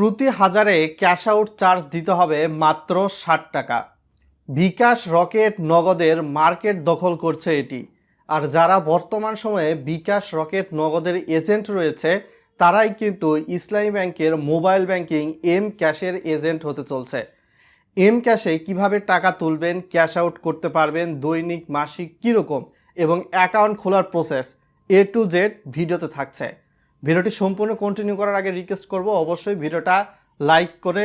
প্রতি হাজারে cash out charge দিতে হবে মাত্র ষাট টাকা। বিকাশ রকেট নগদের মার্কেট দখল করছে এটি। আর যারা বর্তমান সময়ে বিকাশ রকেট নগদের এজেন্ট রয়েছে, তারাই কিন্তু ইসলামী ব্যাংকের মোবাইল ব্যাংকিং এম ক্যাশের এজেন্ট হতে চলছে। এম ক্যাশে কীভাবে টাকা তুলবেন, ক্যাশ আউট করতে পারবেন, দৈনিক, মাসিক কীরকম এবং অ্যাকাউন্ট খোলার প্রসেস এ টু জেড ভিডিওতে থাকছে। ভিডিওটি সম্পূর্ণ কন্টিনিউ করার আগে রিকোয়েস্ট করব, অবশ্যই ভিডিওটা লাইক করে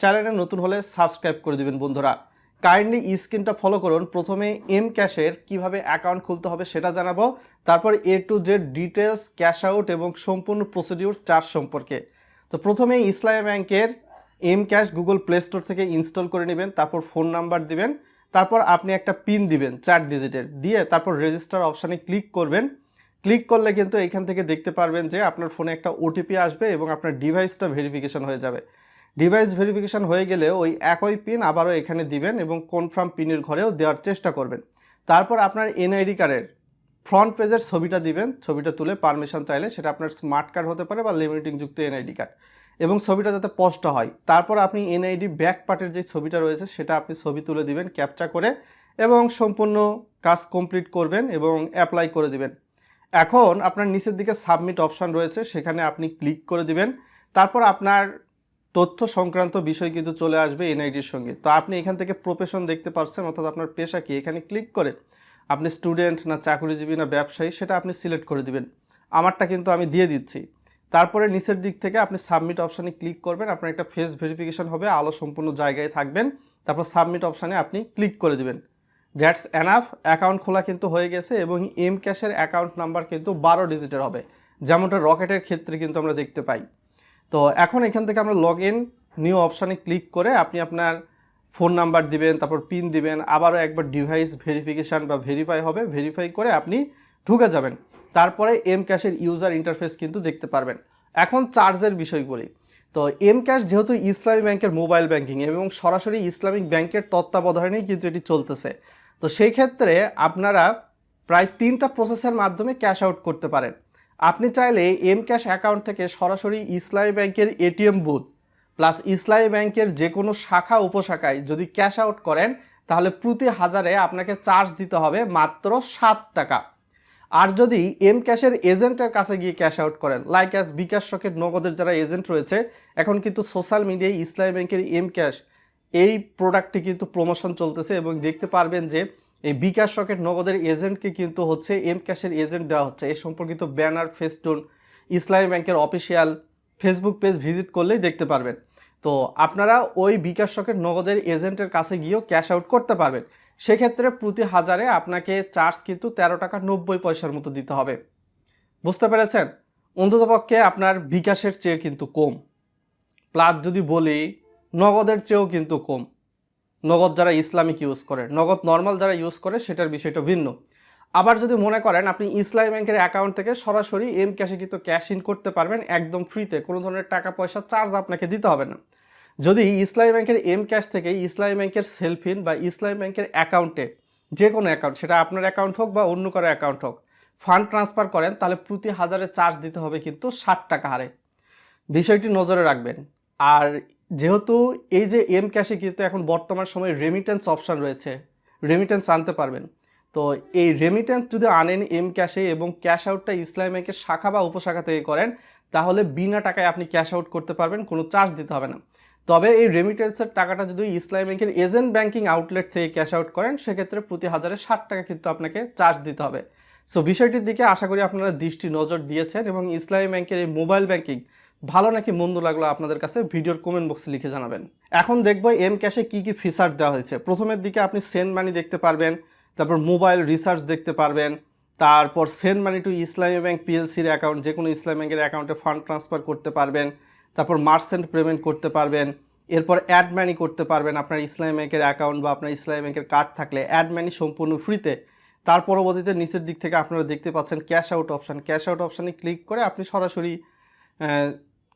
চ্যানেলে নতুন হলে সাবস্ক্রাইব করে দিবেন বন্ধুরা। কাইন্ডলি স্ক্রিনটা ফলো করুন, প্রথমে এম ক্যাশের কীভাবে অ্যাকাউন্ট খুলতে হবে সেটা জানাব, তারপর A to Z details cash out এবং সম্পূর্ণ প্রসিডিউর চার্জ সম্পর্কে। তো প্রথমে ইসলামী ব্যাংকের M cash Google Play Store থেকে ইনস্টল করে নেবেন, তারপর ফোন নাম্বার দিবেন, তারপর আপনি একটা পিন দিবেন, চার ডিজিটের দিয়ে তারপর রেজিস্টার অপশানে ক্লিক করবেন। ক্লিক করলে কিন্তু এখান থেকে দেখতে পারবেন যে আপনার ফোনে একটা ওটিপি আসবে এবং আপনার ডিভাইসটা ভেরিফিকেশন হয়ে যাবে। ডিভাইস ভেরিফিকেশন হয়ে গেলে ওই একই পিন আবারও এখানে দিবেন এবং কনফার্ম পিনের ঘরেও দেওয়ার চেষ্টা করবেন। তারপর আপনার এনআইডি কার্ডের ফ্রন্ট পেজের ছবিটা দিবেন। ছবিটা তুলে পারমিশন চাইলে সেটা আপনার স্মার্ট কার্ড হতে পারে বা লিমিটিং যুক্ত এনআইডি কার্ড এবং ছবিটা যাতে স্পষ্ট হয়। তারপর আপনি এনআইডি ব্যাক পার্টের যে ছবিটা রয়েছে, সেটা আপনি ছবি তুলে দিবেন ক্যাপচা করে এবং সম্পূর্ণ কাজ কমপ্লিট করবেন এবং অ্যাপ্লাই করে দিবেন। এখন আপনার নিচের দিকে সাবমিট অপশান রয়েছে, সেখানে আপনি ক্লিক করে দিবেন। তারপর আপনার তথ্য সংক্রান্ত বিষয় কিন্তু চলে আসবে এনআইডির সঙ্গে। তো আপনি এখান থেকে প্রফেশন দেখতে পাচ্ছেন অর্থাৎ আপনার পেশা কি, এখানে ক্লিক করে আপনি স্টুডেন্ট না চাকরিজীবী না ব্যবসায়ী, সেটা আপনি সিলেক্ট করে দিবেন। আমারটা কিন্তু আমি দিয়ে দিচ্ছি। তারপরে নিচের দিক থেকে আপনি সাবমিট অপশানে ক্লিক করবেন, আপনার একটা ফেস ভেরিফিকেশন হবে, আলো সম্পূর্ণ জায়গায় থাকবেন। তারপর সাবমিট অপশানে আপনি ক্লিক করে দিবেন। That's enough. অ্যাকাউন্ট খোলা কিন্তু হয়ে গেছে এবং এম ক্যাশের অ্যাকাউন্ট নাম্বার কিন্তু বারো ডিজিটের হবে, যেমনটা রকেটের ক্ষেত্রে কিন্তু আমরা দেখতে পাই। তো এখন এখান থেকে আমরা লগ ইন নিউ অপশানে ক্লিক করে আপনি আপনার ফোন নাম্বার দিবেন, তারপর পিন দিবেন, আবারও একবার ডিভাইস ভেরিফিকেশান বা ভেরিফাই হবে ভেরিফাই করে আপনি ঢুকে যাবেন। তারপরে এম ক্যাশের ইউজার ইন্টারফেস কিন্তু দেখতে পারবেন। এখন চার্জের বিষয় বলি। তো এম ক্যাশ যেহেতু ইসলামী ব্যাংকের মোবাইল ব্যাংকিং এবং সরাসরি ইসলামিক ব্যাংকের তত্ত্বাবধানেই কিন্তু এটি চলতেছে। তো সেই ক্ষেত্রে আপনারা প্রায় তিনটা প্রসেসের মাধ্যমে ক্যাশ আউট করতে পারেন। আপনি চাইলে এম ক্যাশ অ্যাকাউন্ট থেকে সরাসরি ইসলামী ব্যাংকের এটিএম বুথ প্লাস ইসলামী ব্যাংকের যে কোনো শাখা উপশাখায় যদি ক্যাশ আউট করেন, তাহলে প্রতি হাজারে আপনাকে চার্জ দিতে হবে মাত্র সাত টাকা। আর যদি এম ক্যাশের এজেন্টের কাছে গিয়ে ক্যাশ আউট করেন লাইক অ্যাস বিকাশ শকের নগদের যারা এজেন্ট রয়েছে, এখন কিন্তু সোশ্যাল মিডিয়ায় ইসলামী ব্যাংকের এম ক্যাশ এই প্রোডাক্টটি কিন্তু প্রমোশন চলতেছে এবং দেখতে পারবেন যে এই বিকাশ রকেট নগদের এজেন্টকে কিন্তু হচ্ছে এম ক্যাশের এজেন্ট দেওয়া হচ্ছে। এই সম্পর্কিত ব্যানার ফেস্টুন ইসলামী ব্যাংকের অফিসিয়াল ফেসবুক পেজ ভিজিট করলেই দেখতে পারবেন। তো আপনারা ওই বিকাশ রকেট নগদের এজেন্টের কাছে গিয়েও ক্যাশ আউট করতে পারবেন। সেক্ষেত্রে প্রতি হাজারে আপনাকে চার্জ কিন্তু তেরো টাকা নব্বই পয়সার মতো দিতে হবে। বুঝতে পেরেছেন? অন্ততপক্ষে আপনার বিকাশের চেয়ে কিন্তু কম। প্লাস যদি বলি নগদের চেয়েও কিন্তু কম। নগদ যারা ইসলামিক ইউজ করে, নগদ নর্মাল যারা ইউজ করে, সেটার বিষয়টা ভিন্ন। আবার যদি মনে করেন, আপনি ইসলামী ব্যাংকের অ্যাকাউন্ট থেকে সরাসরি এম ক্যাশে কিন্তু ক্যাশ ইন করতে পারবেন একদম ফ্রিতে কোনো ধরনের টাকা পয়সা চার্জ আপনাকে দিতে হবে না। যদি ইসলামী ব্যাংকের এম ক্যাশ থেকে ইসলামী ব্যাংকের সেলফিন বা ইসলামী ব্যাংকের অ্যাকাউন্টে যে কোনো অ্যাকাউন্ট সেটা আপনার অ্যাকাউন্ট হোক বা অন্য কারও অ্যাকাউন্ট হোক ফান্ড ট্রান্সফার করেন, তাহলে প্রতি হাজারে চার্জ দিতে হবে কিন্তু ষাট টাকা হারে। বিষয়টি নজরে রাখবেন। আর যেহেতু এই যে এম ক্যাশে কিন্তু এখন বর্তমান সময়ে রেমিটেন্স অপশান রয়েছে রেমিটেন্স আনতে পারবেন। তো এই রেমিটেন্স যদি আনেন এম ক্যাশে এবং ক্যাশ আউটটা ইসলাম ব্যাংকের শাখা বা উপশাখা থেকে করেন, তাহলে বিনা টাকায় আপনি ক্যাশ আউট করতে পারবেন, কোনো চার্জ দিতে হবে না। তবে এই রেমিটেন্সের টাকাটা যদি ইসলাম ব্যাংকের এজেন্ট ব্যাংকিং আউটলেট থেকে ক্যাশ আউট করেন, সেক্ষেত্রে প্রতি হাজারে ষাট টাকা কিন্তু আপনাকে চার্জ দিতে হবে। সো বিষয়টির দিকে আশা করি আপনারা দৃষ্টি নজর দিয়েছেন এবং ইসলামী ব্যাংকের এই মোবাইল ব্যাংকিং ভালো নাকি মন্দ লাগল আপনাদের কাছে? ভিডিওর কমেন্ট বক্সে লিখে জানাবেন। এখন দেখব এম ক্যাশে কী কী ফিচার দেওয়া হয়েছে। প্রথমের দিকে আপনি সেন্ড মানি দেখতে পারবেন, তারপর মোবাইল রিসার্চ দেখতে পারবেন, তারপর send money to Islami bank পিএলসির account যে কোনো ইসলামী ব্যাংকের অ্যাকাউন্টে ফান্ড ট্রান্সফার করতে পারবেন, তারপর মার্চেন্ট পেমেন্ট করতে পারবেন, এরপর অ্যাড মানি করতে পারবেন আপনার ইসলামী ব্যাংকের অ্যাকাউন্ট বা আপনার ইসলামী ব্যাংকের কার্ড থাকলে। অ্যাড মানি সম্পূর্ণ ফ্রিতে তার পরবর্তীতে নিচের দিক থেকে আপনারা দেখতে পাচ্ছেন cash out option cash out অপশানে ক্লিক করে আপনি সরাসরি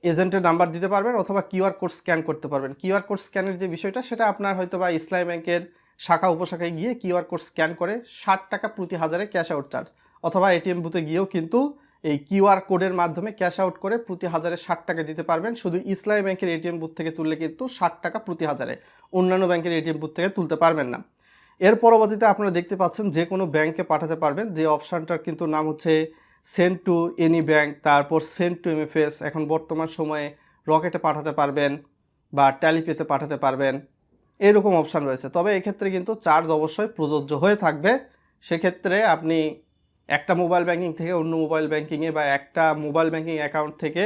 এজেন্টের নাম্বার দিতে পারবেন অথবা কিউআর কোড স্ক্যান করতে পারবেন। কিউআর কোড স্ক্যানের যে বিষয়টা, সেটা আপনার হয়তো বা ইসলামী ব্যাংকের শাখা উপশাখায় গিয়ে কিউআর কোড স্ক্যান করে ষাট টাকা প্রতি হাজারে ক্যাশ আউট চার্জ অথবা এটিএম বুথে গিয়েও কিন্তু এই কিউআর কোডের মাধ্যমে ক্যাশ আউট করে প্রতি হাজারে ষাট টাকা দিতে পারবেন। শুধু ইসলামী ব্যাংকের এটিএম বুথ থেকে তুললে কিন্তু ষাট টাকা প্রতি হাজারে অন্যান্য ব্যাংকের এটিএম বুথ থেকে তুলতে পারবেন না। এর পরবর্তীতে আপনারা দেখতে পাচ্ছেন যে কোনো ব্যাংকে পাঠাতে পারবেন। যে অপশানটার কিন্তু নাম হচ্ছে সেন্ড টু এনি ব্যাংক, তারপর সেন্ড টু এমএফএস, এখন বর্তমান সময়ে রকেটে পাঠাতে পারবেন বা ট্যালিপেতে পাঠাতে পারবেন, এরকম অপশান রয়েছে। তবে এক্ষেত্রে কিন্তু চার্জ অবশ্যই প্রযোজ্য হয়ে থাকবে। সেক্ষেত্রে আপনি একটা মোবাইল ব্যাংকিং থেকে অন্য মোবাইল ব্যাংকিংয়ে বা একটা মোবাইল ব্যাংকিং অ্যাকাউন্ট থেকে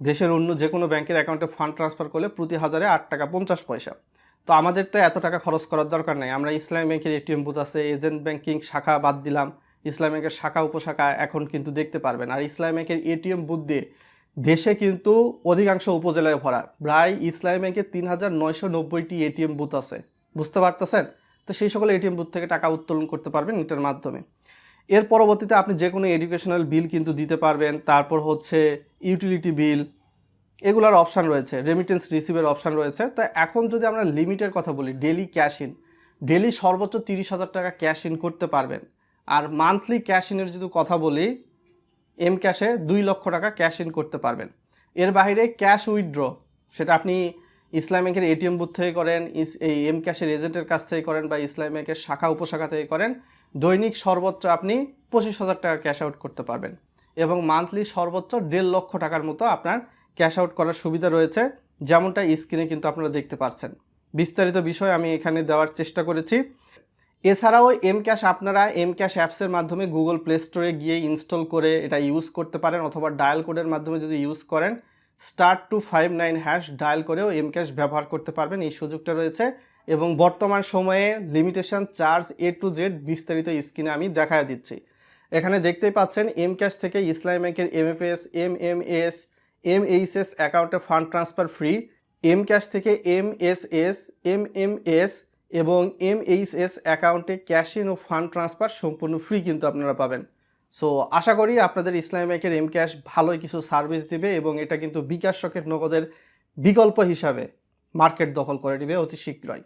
দেশের অন্য যে কোনো ব্যাংকের অ্যাকাউন্টে ফান্ড ট্রান্সফার করলে প্রতি হাজারে আট টাকা পঞ্চাশ পয়সা। তো আমাদের তো এত টাকা খরচ করার দরকার নেই। আমরা ইসলামী ব্যাংকের এটিএম বুথ আছে, এজেন্ট ব্যাংকিং শাখা বাদ দিলাম। ইসলামী ব্যাংকের শাখা, উপশাখা এখন কিন্তু দেখতে পারবেন। আর ইসলামী এটিএম বুথ দিয়ে দেশে কিন্তু অধিকাংশ উপজেলায় ভরা। প্রায় ইসলামী ব্যাংকের তিন হাজার নয়শো নব্বইটি এটিএম বুথ আছে। বুঝতে পারতেছেন? তো সেই সকল এটিএম বুথ থেকে টাকা উত্তোলন করতে পারবেন নেটের মাধ্যমে। এর পরবর্তীতে আপনি যে কোনো এডুকেশনাল বিল কিন্তু দিতে পারবেন। তারপর হচ্ছে ইউটিলিটি বিল, এগুলার অপশান রয়েছে। রেমিটেন্স রিসিভের অপশান রয়েছে। তো এখন যদি আমরা লিমিটের কথা বলি ডেলি ক্যাশ ইন ডেলি সর্বোচ্চ তিরিশ হাজার টাকা ক্যাশ ইন করতে পারবেন। আর মান্থলি ক্যাশ ইনের যদি কথা বলি এম ক্যাশে দুই লক্ষ টাকা ক্যাশ ইন করতে পারবেন। এর বাইরে ক্যাশ উইথড্র সেটা আপনি ইসলাম ব্যাংকের এটিএম বুথ থেকে করেন এই এম ক্যাশের এজেন্টের কাছ থেকে করেন বা ইসলাম ব্যাংকের শাখা, উপশাখা থেকে করেন, দৈনিক সর্বোচ্চ আপনি পঁচিশ হাজার টাকা ক্যাশ আউট করতে পারবেন। এবং মান্থলি সর্বোচ্চ দেড় লক্ষ টাকার মতো আপনার ক্যাশ আউট করার সুবিধা রয়েছে, যেমনটা স্ক্রিনে কিন্তু আপনারা দেখতে পাচ্ছেন বিস্তারিত বিষয় আমি এখানে দেওয়ার চেষ্টা করেছি। এছাড়াও এম ক্যাশ আপনারা এম ক্যাশ অ্যাপসের মাধ্যমে গুগল প্লে স্টোরে গিয়ে ইনস্টল করে এটা ইউজ করতে পারেন অথবা ডায়াল কোডের মাধ্যমে যদি ইউজ করেন star two five nine hash dial করেও এম ক্যাশ ব্যবহার করতে পারবেন, এই সুযোগটা রয়েছে। এবং বর্তমান সময়ে limitation charge A to Z বিস্তারিত স্ক্রিনে আমি দেখায় দিচ্ছি। এখানে দেখতেই পাচ্ছেন এম ক্যাশ থেকে ইসলামী ব্যাংকের MFS M M S M H S অ্যাকাউন্টে fund transfer free M cash থেকে M S S M M S এবং এম এইচ এস অ্যাকাউন্টে ক্যাশ ইন ও ফান্ড ট্রান্সফার সম্পূর্ণ ফ্রি কিন্তু আপনারা পাবেন। সো আশা করি আপনাদের ইসলামী ব্যাংকের এম ক্যাশ ভালোই কিছু সার্ভিস দিবে এবং এটা কিন্তু বিকাশ শখের নগদের বিকল্প হিসাবে মার্কেট দখল করে নেবে অতি শীঘ্রই।